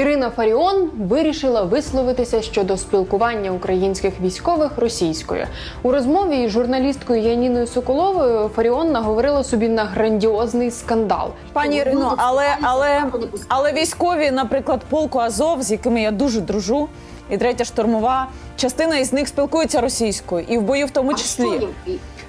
Ірина Фаріон вирішила висловитися щодо спілкування українських військових російською. У розмові із журналісткою Яніною Соколовою Фаріон наговорила собі на грандіозний скандал. Пані Ірино, але, але, але військові, наприклад, полку Азов, з якими я дуже дружу, і третя штурмова, частина із них спілкується російською, і в бою в тому А що числі.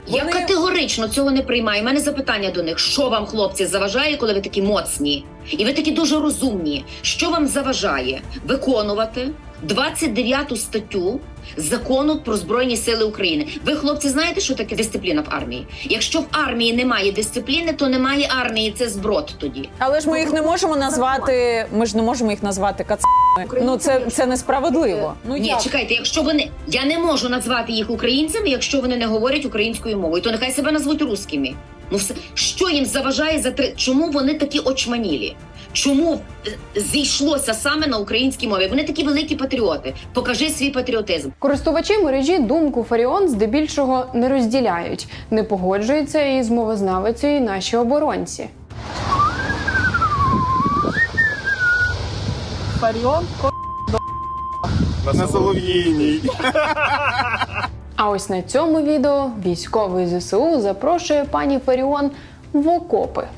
Я Вони- категорично цього не приймаю. У мене запитання до них: що вам, хлопці, заважає, коли ви такі моцні? І ви такі дуже розумні. Що вам заважає виконувати 29 статтю закону про збройні сили України? Ви, хлопці, знаєте, що таке дисципліна в армії? Якщо в армії немає дисципліни, то немає армії. Це зброд тоді. Але ж ми їх не можемо назвати. Ми ж не можемо їх назвати кацапами. Ну це, це несправедливо. Ну Ні, як? чекайте, якщо вони я не можу назвати їх українцями, якщо вони не говорять українською мовою, то нехай себе назвуть русскими. Ну все що їм заважає за три? Чому вони такі очманілі? Чому е, зійшлося саме на українській мові? Вони такі великі патріоти. Покажи свій патріотизм. Користувачі мережі думку Фаріон здебільшого не розділяють, не погоджуються із мовознавицею наші оборонці. Фаріон На Солов'їній. А ось на цьому відео військовий ЗСУ запрошує пані Фаріон в окопи.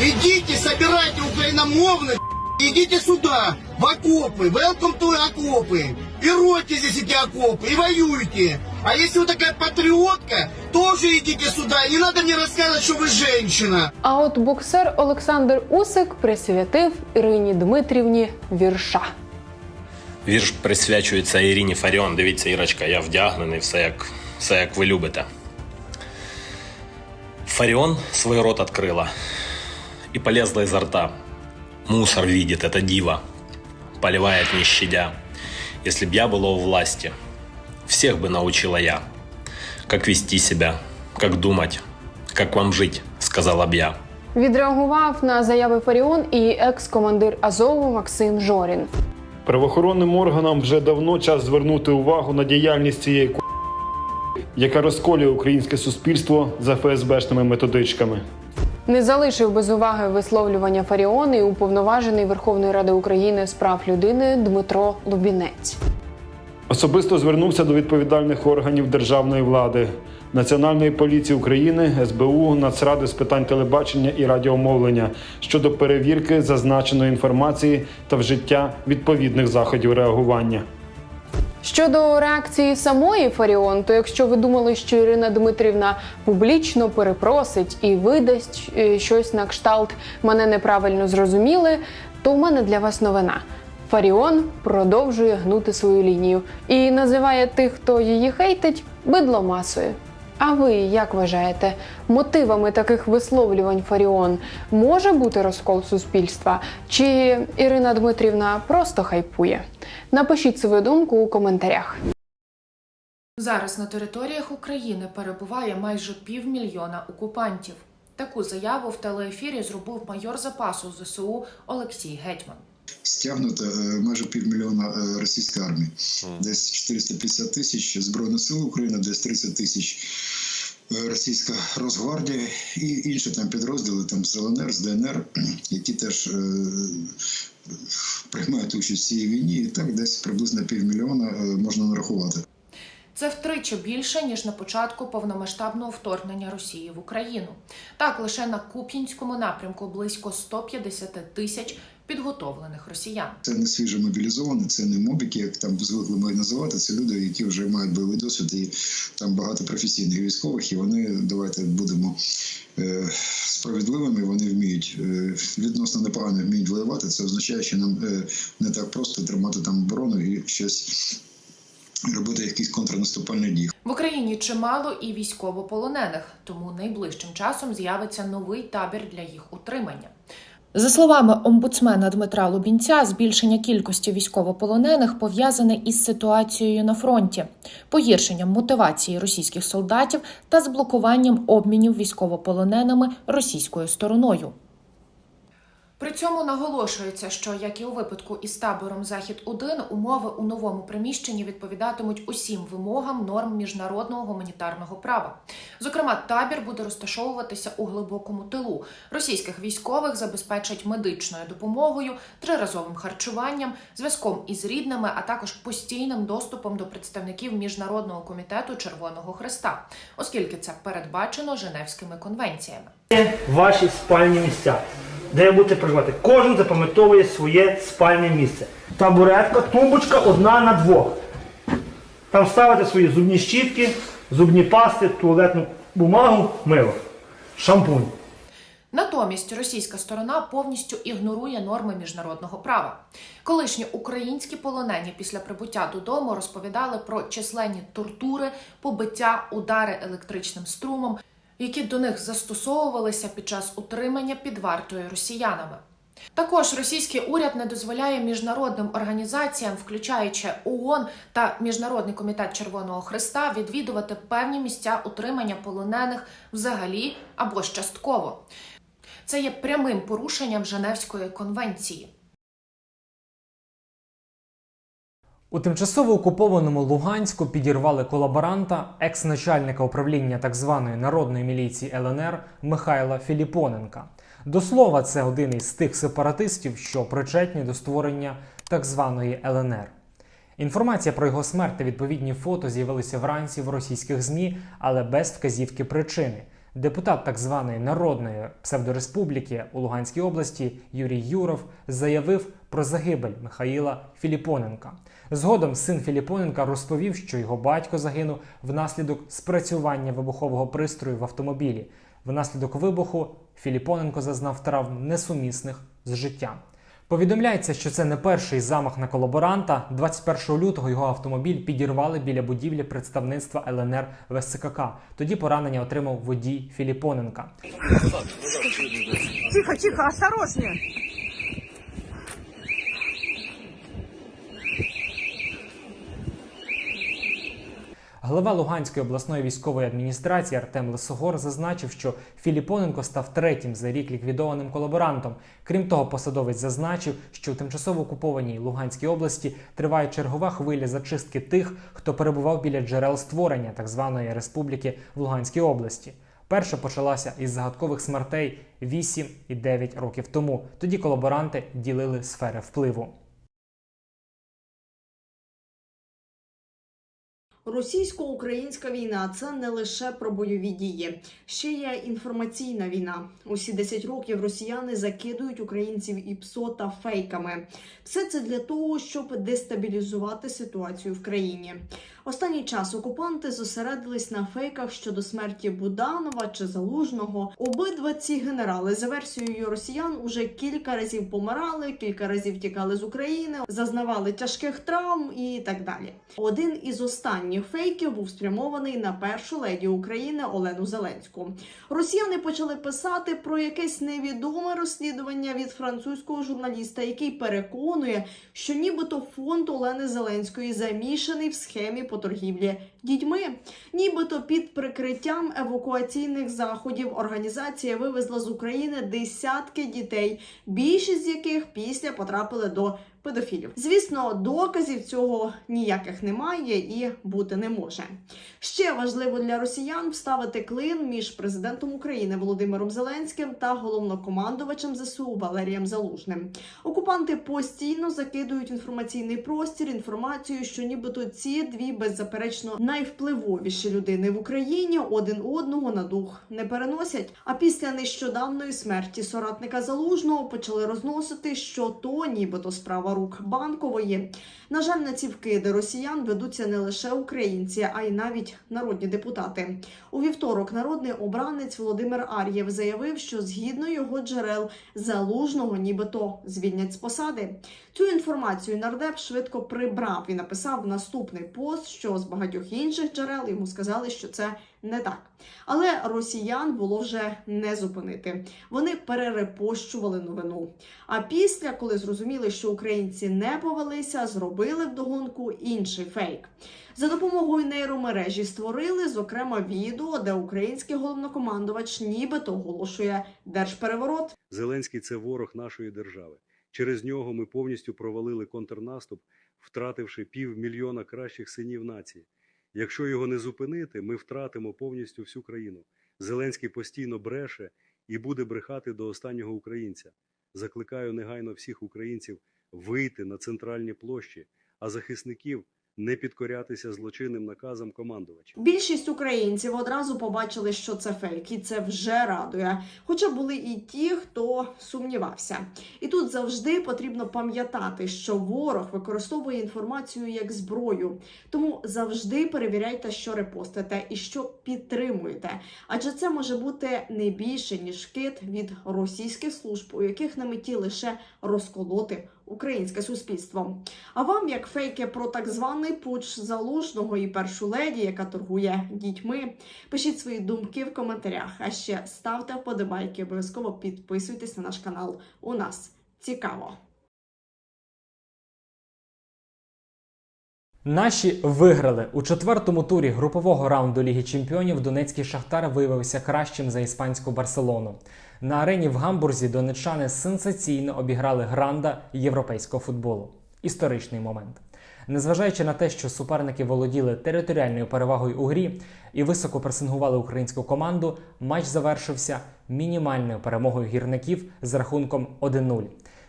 Идите, собирайте украиномовных, идите сюда, в окопы, welcome to окопы. И ройте здесь эти окопы, и воюйте. А если вы такая патриотка, тоже идите сюда. И не надо мне рассказывать, что вы женщина. А от боксер Олександр Усик присвятив Ірині Дмитрівні вірша. Вірш присвячується Ірині Фаріон. Дивіться, Ірочка, я вдягнений, все як, все як ви любите. Фаріон свой рот открыла и полезла изо рта. Мусор видит, это дива, поливает не щадя. Если б я была у власти, всех бы научила я. Как вести себя, как думать, как вам жить, сказала б я. Відреагував на заяви Фаріон і екс-командир Азову Максим Жорін. Правоохоронним органам вже давно час звернути увагу на діяльність цієї ку... яка розколює українське суспільство за ФСБшними методичками. Не залишив без уваги висловлювання Фаріон і уповноважений Верховної Ради України з прав людини Дмитро Лубінець. Особисто звернувся до відповідальних органів державної влади, Національної поліції України, СБУ, Нацради з питань телебачення і радіомовлення щодо перевірки зазначеної інформації та вжиття відповідних заходів реагування. Щодо реакції самої Фаріон, то якщо ви думали, що Ірина Дмитрівна публічно перепросить і видасть е, щось на кшталт мене неправильно зрозуміли, то у мене для вас новина. Фаріон продовжує гнути свою лінію і називає тих, хто її хейтить, бидломасою. А ви як вважаєте, мотивами таких висловлювань Фаріон може бути розкол суспільства? Чи Ірина Дмитрівна просто хайпує? Напишіть свою думку у коментарях. Зараз на територіях України перебуває майже півмільйона окупантів. Таку заяву в телеефірі зробив майор запасу ЗСУ Олексій Гетьман. Стягнуто е, майже півмільйона е, російської армії. Десь 450 тисяч Збройних сил України, десь 30 тисяч е, російська Росгвардія і інші там підрозділи там з ЛНР, з ДНР, які теж е, приймають участь в цій війні. І так десь приблизно півмільйона можна нарахувати. Це втричі більше ніж на початку повномасштабного вторгнення Росії в Україну. Так лише на Куп'янському напрямку близько 150 тисяч підготовлених росіян. Це не свіжо мобілізовані, це не мобіки, як там звикли ми називати. Це люди, які вже мають бойовий досвід, і там багато професійних військових, і вони давайте будемо е, справедливими. Вони вміють е, відносно непогано вміють воювати. Це означає, що нам е, не так просто тримати там оборону і щось робити, якісь контрнаступальні дії. В Україні чимало і військовополонених, тому найближчим часом з'явиться новий табір для їх утримання. За словами омбудсмена Дмитра Лубінця, збільшення кількості військовополонених пов'язане із ситуацією на фронті, погіршенням мотивації російських солдатів та з блокуванням обмінів військовополоненими російською стороною. При цьому наголошується, що як і у випадку із табором Захід 1 умови у новому приміщенні відповідатимуть усім вимогам норм міжнародного гуманітарного права. Зокрема, табір буде розташовуватися у глибокому тилу. Російських військових забезпечать медичною допомогою, триразовим харчуванням, зв'язком із рідними, а також постійним доступом до представників міжнародного комітету Червоного Хреста, оскільки це передбачено Женевськими конвенціями. ваші спальні місця, де ви будете проживати. Кожен запам'ятовує своє спальне місце. Табуретка, тумбочка одна на двох. Там ставите свої зубні щітки, зубні пасти, туалетну бумагу, мило, шампунь. Натомість російська сторона повністю ігнорує норми міжнародного права. Колишні українські полонені після прибуття додому розповідали про численні тортури, побиття, удари електричним струмом, які до них застосовувалися під час утримання під вартою росіянами. Також російський уряд не дозволяє міжнародним організаціям, включаючи ООН та Міжнародний комітет Червоного Христа, відвідувати певні місця утримання полонених взагалі або частково. Це є прямим порушенням Женевської конвенції. У тимчасово окупованому Луганську підірвали колаборанта, екс-начальника управління так званої народної міліції ЛНР Михайла Філіпоненка. До слова, це один із тих сепаратистів, що причетні до створення так званої ЛНР. Інформація про його смерть та відповідні фото з'явилися вранці в російських ЗМІ, але без вказівки причини. Депутат так званої народної псевдореспубліки у Луганській області Юрій Юров заявив про загибель Михаїла Філіпоненка. Згодом син Філіпоненка розповів, що його батько загинув внаслідок спрацювання вибухового пристрою в автомобілі. Внаслідок вибуху Філіпоненко зазнав травм несумісних з життям. Повідомляється, що це не перший замах на колаборанта. 21 лютого його автомобіль підірвали біля будівлі представництва ЛНР в СЦКК. Тоді поранення отримав водій Філіпоненка. Тихо, тихо, осторожнее. Глава Луганської обласної військової адміністрації Артем Лисогор зазначив, що Філіпоненко став третім за рік ліквідованим колаборантом. Крім того, посадовець зазначив, що у тимчасово окупованій Луганській області триває чергова хвиля зачистки тих, хто перебував біля джерел створення так званої республіки в Луганській області. Перша почалася із загадкових смертей 8 і 9 років тому. Тоді колаборанти ділили сфери впливу. Російсько-українська війна це не лише про бойові дії, ще є інформаційна війна. Усі 10 років росіяни закидують українців і ПСО та фейками. Все це для того, щоб дестабілізувати ситуацію в країні. Останній час окупанти зосередились на фейках щодо смерті Буданова чи Залужного. Обидва ці генерали за версією росіян уже кілька разів помирали, кілька разів тікали з України, зазнавали тяжких травм і так далі. Один із останніх фейків був спрямований на першу леді України Олену Зеленську. Росіяни почали писати про якесь невідоме розслідування від французького журналіста, який переконує, що нібито фонд Олени Зеленської замішаний в схемі по торгівлі дітьми. Нібито під прикриттям евакуаційних заходів організація вивезла з України десятки дітей, більшість з яких після потрапили до педофілів. Звісно, доказів цього ніяких немає і бути не може. Ще важливо для росіян вставити клин між президентом України Володимиром Зеленським та головнокомандувачем ЗСУ Валерієм Залужним. Окупанти постійно закидують інформаційний простір інформацію, що нібито ці дві беззаперечно найвпливовіші людини в Україні один одного на дух не переносять. А після нещодавної смерті соратника Залужного почали розносити, що то нібито рук банкової. На жаль, на ці вкиди росіян ведуться не лише українці, а й навіть народні депутати. У вівторок народний обранець Володимир Ар'єв заявив, що згідно його джерел залужного нібито звільнять з посади. Цю інформацію нардеп швидко прибрав і написав наступний пост, що з багатьох інших джерел йому сказали, що це не так. Але росіян було вже не зупинити. Вони перерепощували новину. А після, коли зрозуміли, що українці не повелися, зробили вдогонку інший фейк. За допомогою нейромережі створили, зокрема, відео, де український головнокомандувач нібито оголошує держпереворот. Зеленський це ворог нашої держави. Через нього ми повністю провалили контрнаступ, втративши півмільйона кращих синів нації. Якщо його не зупинити, ми втратимо повністю всю країну. Зеленський постійно бреше і буде брехати до останнього українця. Закликаю негайно всіх українців вийти на центральні площі, а захисників не підкорятися злочинним наказам командувача. Більшість українців одразу побачили, що це фейк, і це вже радує. Хоча були і ті, хто сумнівався. І тут завжди потрібно пам'ятати, що ворог використовує інформацію як зброю. Тому завжди перевіряйте, що репостите і що підтримуєте. Адже це може бути не більше ніж кит від російських служб, у яких на меті лише розколоти українське суспільство. А вам, як фейки про так званий пуч залужного і першу леді, яка торгує дітьми, пишіть свої думки в коментарях. А ще ставте вподобайки, обов'язково підписуйтесь на наш канал. У нас цікаво. Наші виграли у четвертому турі групового раунду Ліги Чемпіонів. Донецький Шахтар виявився кращим за іспанську Барселону. На арені в Гамбурзі донеччани сенсаційно обіграли гранда європейського футболу. Історичний момент. Незважаючи на те, що суперники володіли територіальною перевагою у грі і високо пресингували українську команду, матч завершився мінімальною перемогою гірників з рахунком 1-0.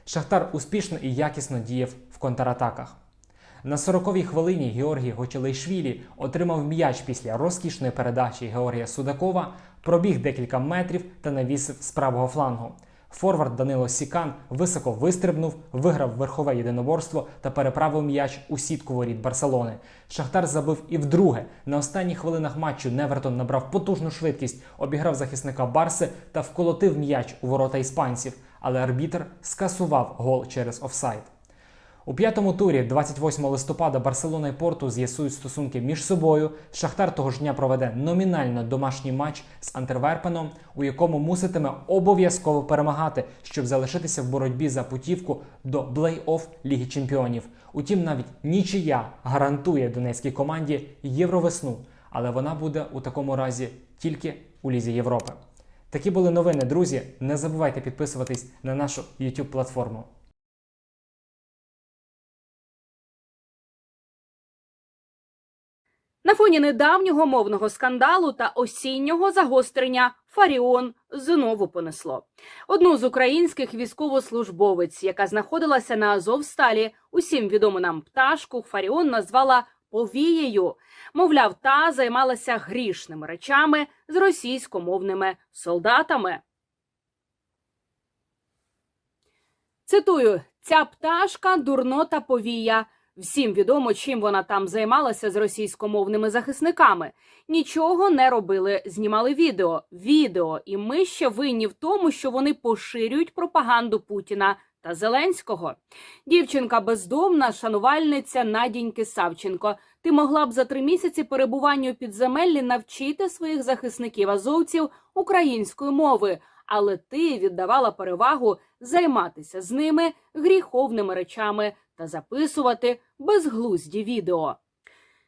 Шахтар успішно і якісно діяв в контратаках. На 40-й хвилині Георгій Гочелейшвілі отримав м'яч після розкішної передачі Георгія Судакова, пробіг декілька метрів та навісив з правого флангу. Форвард Данило Сікан високо вистрибнув, виграв верхове єдиноборство та переправив м'яч у сітку воріт Барселони. Шахтар забив і вдруге. На останніх хвилинах матчу Невертон набрав потужну швидкість, обіграв захисника Барси та вколотив м'яч у ворота іспанців, але арбітр скасував гол через офсайд. У п'ятому турі, 28 листопада, Барселона і Порту з'ясують стосунки між собою. Шахтар того ж дня проведе номінально домашній матч з Антерверпеном, у якому муситиме обов'язково перемагати, щоб залишитися в боротьбі за путівку до плей-офф Ліги Чемпіонів. Утім, навіть нічия гарантує донецькій команді євровесну, але вона буде у такому разі тільки у Лізі Європи. Такі були новини, друзі. Не забувайте підписуватись на нашу YouTube платформу. На фоні недавнього мовного скандалу та осіннього загострення Фаріон знову понесло. Одну з українських військовослужбовець, яка знаходилася на Азовсталі, усім відому нам пташку, Фаріон назвала повією. Мовляв, та займалася грішними речами з російськомовними солдатами. Цитую: ця пташка дурнота повія. Всім відомо, чим вона там займалася з російськомовними захисниками. Нічого не робили, знімали відео. Відео, і ми ще винні в тому, що вони поширюють пропаганду Путіна та Зеленського. Дівчинка бездомна, шанувальниця Надіньки Савченко. Ти могла б за три місяці перебування у підземеллі навчити своїх захисників азовців української мови, але ти віддавала перевагу займатися з ними гріховними речами та записувати безглузді відео.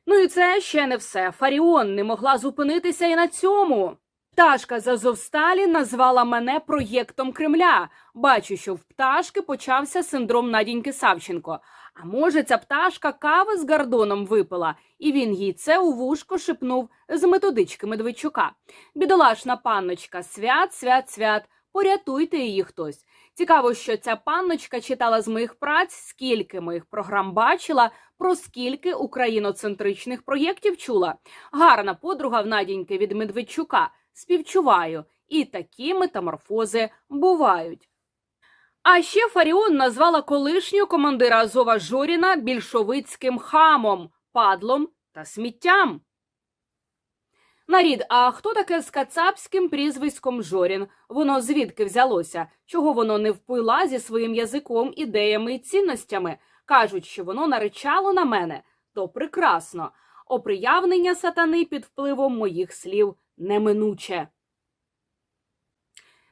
Ну і це ще не все. Фаріон не могла зупинитися і на цьому. Пташка з Азовсталі назвала мене проєктом Кремля. Бачу, що в пташки почався синдром Надіньки Савченко. А може, ця пташка кави з Гордоном випила, і він їй це у вушко шепнув з методички Медведчука. Бідолашна панночка, свят, свят, свят. Порятуйте її хтось. Цікаво, що ця панночка читала з моїх праць, скільки моїх програм бачила, про скільки україноцентричних проєктів чула. Гарна подруга в Надіньки від Медведчука. Співчуваю. І такі метаморфози бувають. А ще Фаріон назвала колишнього командира Азова Жоріна більшовицьким хамом, падлом та сміттям. Нарід, а хто таке з кацапським прізвиськом Жорін? Воно звідки взялося? Чого воно не впила зі своїм язиком, ідеями і цінностями? Кажуть, що воно наречало на мене. То прекрасно. оприявнення сатани під впливом моїх слів неминуче.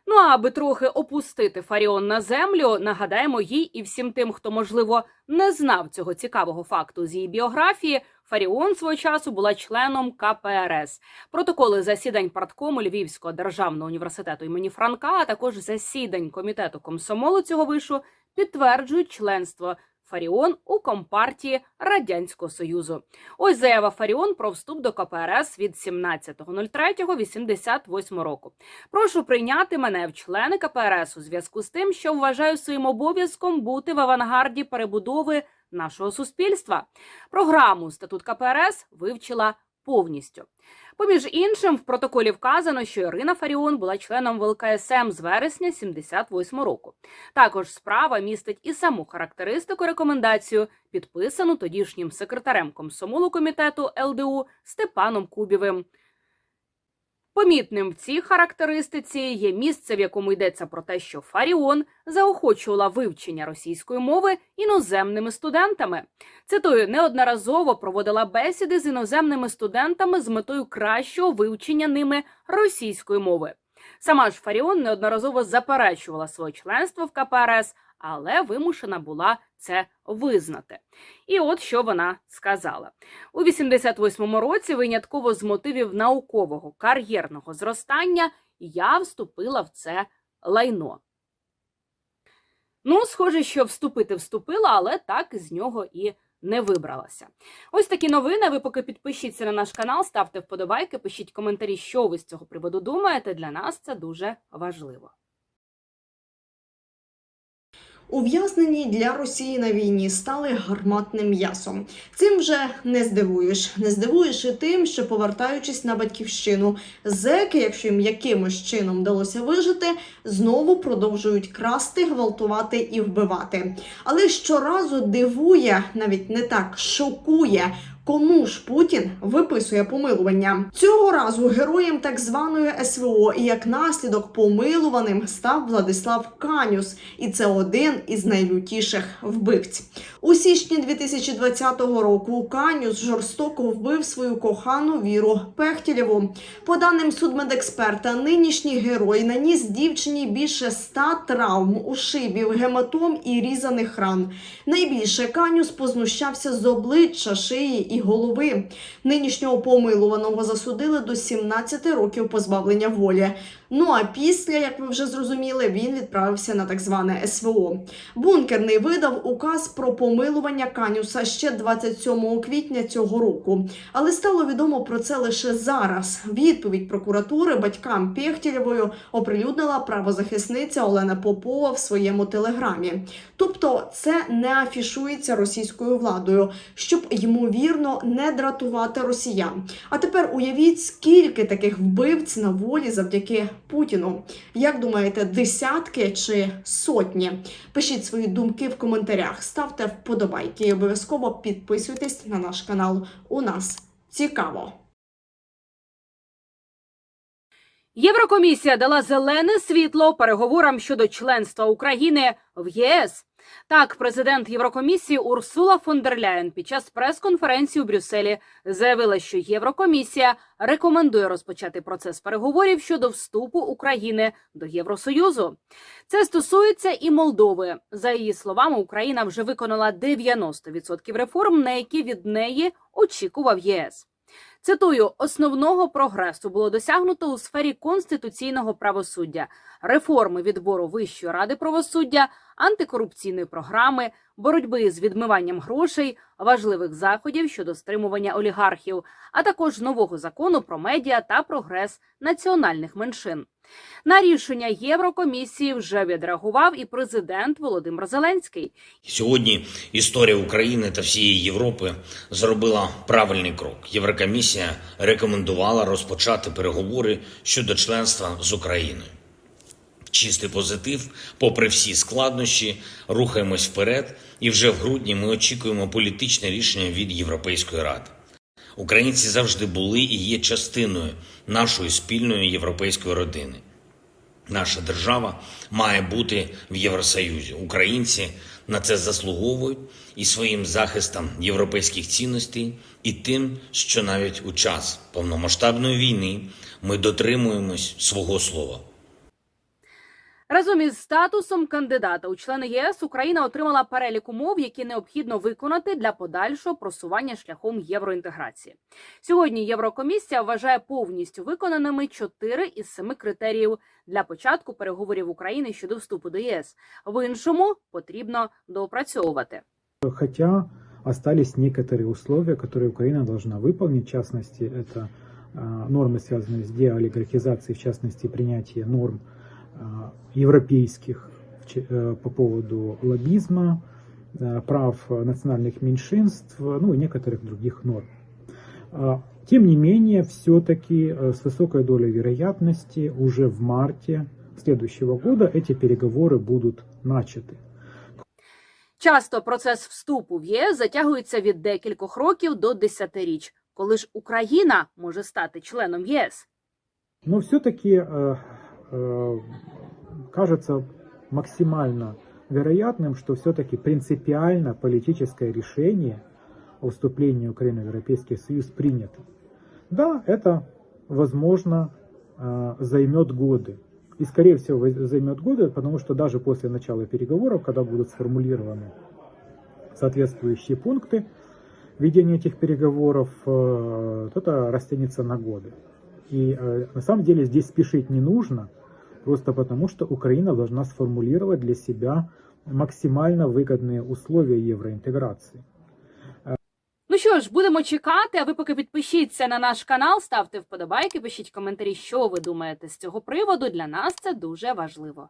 Ну а аби трохи опустити Фаріон на землю, нагадаємо їй і всім тим, хто можливо не знав цього цікавого факту з її біографії. Фаріон свого часу була членом КПРС. Протоколи засідань парткому Львівського державного університету імені Франка, а також засідань комітету комсомолу цього вишу підтверджують членство Фаріон у компартії Радянського Союзу. Ось заява Фаріон про вступ до КПРС від 17.03.88 року. Прошу прийняти мене в члени КПРС у зв'язку з тим, що вважаю своїм обов'язком бути в авангарді перебудови нашого суспільства. Програму статут КПРС вивчила повністю. Поміж іншим, в протоколі вказано, що Ірина Фаріон була членом ВЛКСМ з вересня 78 року. Також справа містить і саму характеристику рекомендацію, підписану тодішнім секретарем комсомолу комітету ЛДУ Степаном Кубєвим. Помітним в цій характеристиці є місце, в якому йдеться про те, що Фаріон заохочувала вивчення російської мови іноземними студентами. Цитую, неодноразово проводила бесіди з іноземними студентами з метою кращого вивчення ними російської мови. Сама ж Фаріон неодноразово заперечувала своє членство в КПРС, але вимушена була це визнати. І от що вона сказала у 88-му році. Винятково з мотивів наукового кар'єрного зростання я вступила в це лайно. Ну, схоже, що вступити вступила, але так з нього і не вибралася. Ось такі новини. Ви поки підпишіться на наш канал, ставте вподобайки, пишіть коментарі, що ви з цього приводу думаєте. Для нас це дуже важливо. Ув'язнені для Росії на війні стали гарматним м'ясом. Цим вже не здивуєш. Не здивуєш і тим, що повертаючись на батьківщину, зеки, якщо їм якимось чином вдалося вижити, знову продовжують красти, гвалтувати і вбивати. Але щоразу дивує, навіть не так шокує. Кому ж Путін виписує помилування цього разу героєм так званої СВО і як наслідок помилуваним став Владислав Канюс, і це один із найлютіших вбивць. У січні 2020 року Канюс жорстоко вбив свою кохану Віру Пехтєлєву. По даним судмедексперта, нинішній герой наніс дівчині більше ста травм, ушибів, гематом і різаних ран. Найбільше Канюс познущався з обличчя, шиї і голови. Нинішнього помилуваного засудили до 17 років позбавлення волі. Ну а після, як ви вже зрозуміли, він відправився на так зване СВО. Бункерний видав указ про помилування Канюса ще 27 квітня цього року. Але стало відомо про це лише зараз. Відповідь прокуратури батькам Пєхтєлєвою оприлюднила правозахисниця Олена Попова в своєму телеграмі. Тобто, це не афішується російською владою, щоб ймовірно не дратувати росіян. А тепер уявіть, скільки таких вбивць на волі завдяки Путіну. Як думаєте, десятки чи сотні? Пишіть свої думки в коментарях, ставте вподобайки і обов'язково підписуйтесь на наш канал. У нас цікаво. Єврокомісія дала зелене світло переговорам щодо членства України в ЄС. Так, президент Єврокомісії Урсула фон дер Ляєн під час прес-конференції у Брюсселі заявила, що Єврокомісія рекомендує розпочати процес переговорів щодо вступу України до Євросоюзу. Це стосується і Молдови. За її словами, Україна вже виконала 90% реформ, на які від неї очікував ЄС. Цитую, основного прогресу було досягнуто у сфері конституційного правосуддя, реформи відбору Вищої ради правосуддя, антикорупційної програми, боротьби з відмиванням грошей, важливих заходів щодо стримування олігархів, а також нового закону про медіа та прогрес національних меншин. На рішення Єврокомісії вже відреагував і президент Володимир Зеленський. Сьогодні історія України та всієї Європи зробила правильний крок. Єврокомісія рекомендувала розпочати переговори щодо членства з Україною. Чистий позитив, попри всі складнощі, рухаємось вперед, і вже в грудні ми очікуємо політичне рішення від Європейської ради. Українці завжди були і є частиною нашої спільної європейської родини. Наша держава має бути в Євросоюзі. Українці на це заслуговують і своїм захистом європейських цінностей, і тим, що навіть у час повномасштабної війни ми дотримуємось свого слова. Разом із статусом кандидата у члени ЄС Україна отримала перелік умов, які необхідно виконати для подальшого просування шляхом євроінтеграції. Сьогодні Єврокомісія вважає повністю виконаними чотири із семи критеріїв для початку переговорів України щодо вступу до ЄС. В іншому потрібно доопрацьовувати. Хотя остались некоторые условия, которые Украина должна выполнить. В частности, это а, нормы, связанные с деолигархизацией, в частности, принятие норм а, европейских в ч- э, по поводу лоббизма, а, прав национальных меньшинств, ну и некоторых других норм. А, Тем не менее, все-таки э, с высокой долей вероятности уже в марте следующего года эти переговоры будут начаты. Часто процес вступу в ЄС затягується від декількох років до десятиріч. Коли ж Україна може стати членом ЄС? Но все-таки э, э, кажется максимально вероятным, что все-таки принципиально политическое решение о вступлении Украины в Европейский Союз принято. Да, это, возможно, э, займет годы. И, скорее всего, займет годы, потому что даже после начала переговоров, когда будут сформулированы соответствующие пункты ведения этих переговоров, э, это растянется на годы. И э, на самом деле здесь спешить не нужно, просто потому что Украина должна сформулировать для себя максимально выгодные условия евроинтеграции. Ну що ж, будемо чекати. А ви поки підпишіться на наш канал, ставте вподобайки, пишіть коментарі, що ви думаєте з цього приводу. Для нас це дуже важливо.